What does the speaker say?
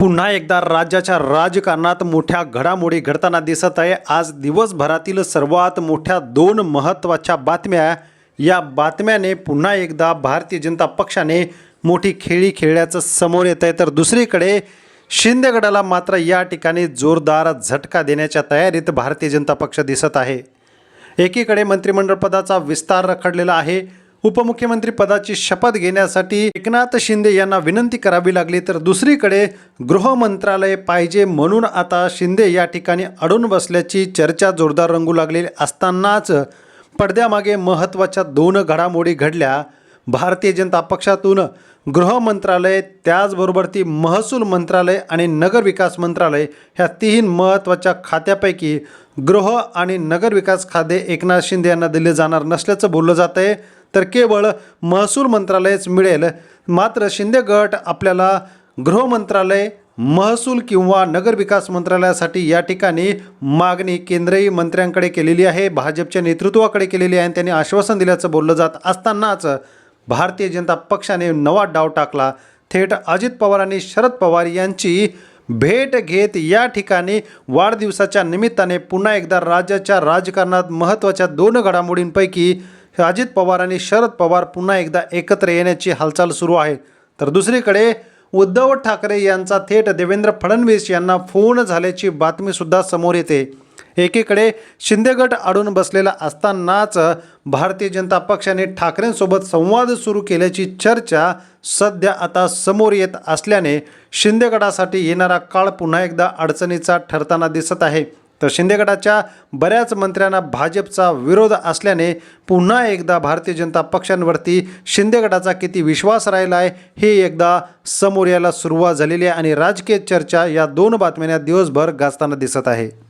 पुन्हा एकदा राज्याच्या राजकारणात मोठ्या घडामोडी घडताना दिसत आहे. आज दिवसभरातील सर्वात मोठ्या दोन महत्त्वाच्या बातम्या या बातम्याने पुन्हा एकदा भारतीय जनता पक्षाने मोठी खेळी खेळल्याचं समोर येत आहे. तर दुसरीकडे शिंदेगडाला मात्र या ठिकाणी जोरदार झटका देण्याच्या तयारीत भारतीय जनता पक्ष दिसत आहे. एकीकडे मंत्रिमंडळ पदाचा विस्तार रखडलेला आहे. उपमुख्यमंत्री पदाची शपथ घेण्यासाठी एकनाथ शिंदे यांना विनंती करावी लागली तर दुसरीकडे गृह मंत्रालय पाहिजे म्हणून आता शिंदे या ठिकाणी अडून बसल्याची चर्चा जोरदार रंगू लागलेली असतानाच पडद्यामागे महत्त्वाच्या दोन घडामोडी घडल्या. भारतीय जनता पक्षातून गृह मंत्रालय त्याचबरोबर ती महसूल मंत्रालय आणि नगरविकास मंत्रालय ह्या तीन महत्त्वाच्या खात्यापैकी गृह आणि नगरविकास खाते एकनाथ शिंदे यांना दिले जाणार नसल्याचं बोललं जात आहे तर केवळ महसूल मंत्रालयच मिळेल. मात्र शिंदे गट आपल्याला गृह मंत्रालय महसूल किंवा नगरविकास मंत्रालयासाठी या ठिकाणी मागणी केंद्रीय मंत्र्यांकडे केलेली आहे भाजपच्या नेतृत्वाकडे केलेली आहे आणि त्यांनी आश्वासन दिल्याचं बोललं जात असतानाच भारतीय जनता पक्षाने नवा डाव टाकला. थेट अजित पवार आणि शरद पवार यांची भेट घेत या ठिकाणी वाढदिवसाच्या निमित्ताने पुन्हा एकदा राज्याच्या राजकारणात महत्त्वाच्या दोन घडामोडींपैकी अजित पवार आणि शरद पवार पुन्हा एकदा एकत्र येण्याची हालचाल सुरू आहे. तर दुसरीकडे उद्धव ठाकरे यांचा थेट देवेंद्र फडणवीस यांना फोन झाल्याची बातमीसुद्धा समोर येते. एकीकडे शिंदेगट अडून बसलेला असतानाच भारतीय जनता पक्षाने ठाकरेंसोबत संवाद सुरू केल्याची चर्चा सध्या आता समोर येत असल्याने शिंदेगडासाठी येणारा काळ पुन्हा एकदा अडचणीचा ठरताना दिसत आहे. तर शिंदेगडाच्या बऱ्याच मंत्र्यांना भाजपचा विरोध असल्याने पुन्हा एकदा भारतीय जनता पक्षांवरती शिंदेगडाचा किती विश्वास राहिला आहे हे एकदा समोर यायला सुरुवात झालेली आहे आणि राजकीय चर्चा या दोन बातम्यांना दिवसभर गाजताना दिसत आहे.